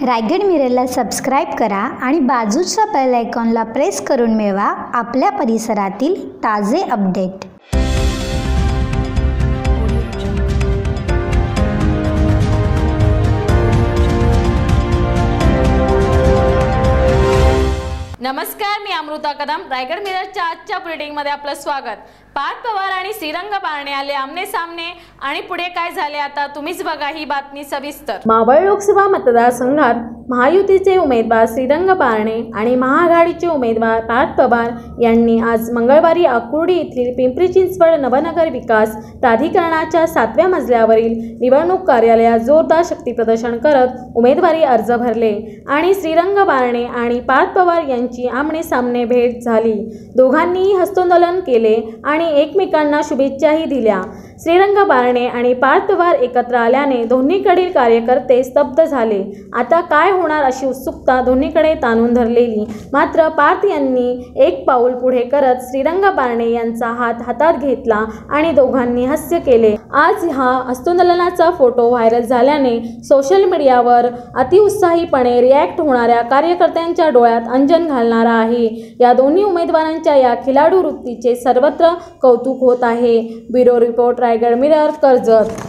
Raigad मिररला subscribe करा आणि बाजूच्या बेल आयकॉनला प्रेस करून मिळवा आपल्या परिसरातील ताजे अपडेट नमस्कार मी अमृता कदम. रायगड मिरजच्या आजच्या बुलेटिनमध्ये आपलं स्वागत. पार्थ पवार आणि श्रीरंग बारणे आले आमने सामने आणि पुढे काय झाले आता तुम्हीच बघा ही बातमी सविस्तर. मावळ लोकसभा मतदारसंघात महायुतीचे उमेदवार श्रीरंग बारणे आणि महाआघाडीचे उमेदवार पार्थ पवार यांनी आज मंगळवारी आकुर्डी येथील पिंपरी चिंचवड नवनगर विकास प्राधिकरणाच्या सातव्या मजल्यावरील निवडणूक कार्यालयात जोरदार शक्तीप्रदर्शन करत उमेदवारी अर्ज भरले. आणि श्रीरंग बारणे आणि पार्थ पवार यांची आमने सामने भेट झाली. दोघांनीही हस्तोंदोलन केले आणि एकमेकांना शुभेच्छाही दिल्या. श्रीरंग बारणे आणि पार्थवार एकत्र आल्याने दोन्हीकडील कार्यकर्ते स्तब्ध झाले. आता काय होणार अशी उत्सुकता दोन्हीकडे ताणून धरलेली. मात्र पार्थ यांनी एक पाऊल पुढे करत श्रीरंग बारणे यांचा हात हातात घेतला आणि दोघांनी हास्य केले. आज हा हस्तोंदोलनाचा फोटो व्हायरल झाल्याने सोशल मीडियावर अतिउत्साहीपणे रिॲक्ट होणाऱ्या कार्यकर्त्यांच्या डोळ्यात अंजन घालणारा आहे. या दोन्ही उमेदवारांच्या या खिलाडू वृत्तीचे सर्वत्र कौतुक होत आहे. Bureau report Raigad mirror Karjat